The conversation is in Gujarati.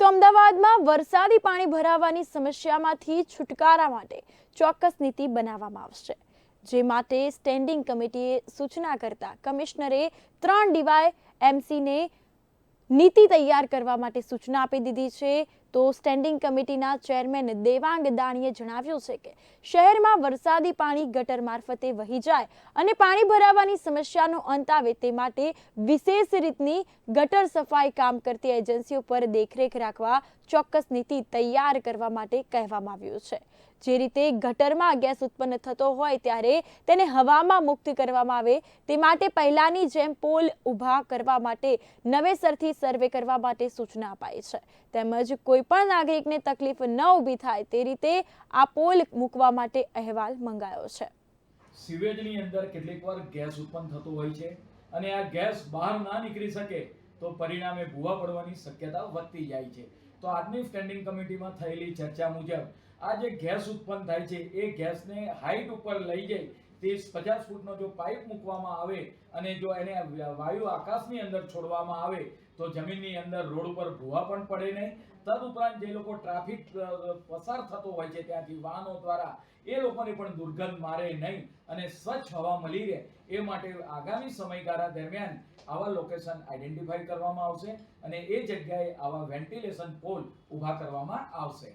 તો અમદાવાદમાં વરસાદી પાણી ભરાવાની સમસ્યામાંથી છુટકારા માટે ચોક્કસ નીતિ બનાવવામાં આવશે, જે માટે સ્ટેન્ડિંગ કમિટીએ સૂચના કરતા કમિશનરે ત્રણ ડીવાય એમસીને નીતિ તૈયાર કરવા માટે સૂચના આપી દીધી છે. તો સ્ટેન્ડિંગ કમિટીના ચેરમેન દેવાંગ દાણીએ જણાવ્યું છે કે શહેરમાં વરસાદી પાણી ગટર મારફતે વહી જાય અને પાણી ભરાવાની સમસ્યાનો અંત આવે તે માટે વિશેષ રીતની ગટર સફાઈ કામ કરતી એજન્સીઓ પર દેખરેખ રાખવા ચોક્કસ નીતિ તૈયાર કરવા માટે કહેવામાં આવ્યું છે. જે રીતે ગટરમાં ગેસ ઉત્પન્ન થતો હોય ત્યારે તેને હવામાં મુક્ત કરવામાં આવે તે માટે પહેલાની જેમ પોલ ઊભા કરવા માટે નવેસરથી સર્વે કરવા માટે સૂચના અપાઈ છે. તેમજ કોઈ પણ નાગરિકને તકલીફ ન ઊભી થાય તે રીતે આ પોલ મૂકવા માટે અહેવાલ મંગાયો છે. સિવેજની અંદર કેટલીક વાર ગેસ ઉત્પન્ન થતો હોય છે અને આ ગેસ બહાર ના નીકળી શકે તો પરિણામે ભૂવા પડવાની શક્યતા વધતી જાય છે. તો આજની સ્ટેન્ડિંગ કમિટીમાં થયેલી ચર્ચા મુજબ આ જે ગેસ ઉત્પન્ન થાય છે એ ગેસને હાઈટ ઉપર લઈ જઈ તે પચાસ ફૂટનો જો પાઇપ મૂકવામાં આવે અને જો એને વાયુ આકાશની અંદર છોડવામાં આવે, તો જમીનની અંદર રોડ ઉપર ભૂવા પણ પડે નહીં. તદુપરાંત જે લોકો ટ્રાફિક પસાર થતો હોય છે ત્યાંથી વાહનો દ્વારા, એ લોકોને પણ દુર્ગંધ મારે નહીં અને સ્વચ્છ હવા મળી રહે. એ માટે આગામી સમયગાળા દરમિયાન આવા લોકેશન આઈડેન્ટિફાઈ કરવામાં આવશે અને એ જગ્યાએ આવા વેન્ટિલેશન પોલ ઊભા કરવામાં આવશે.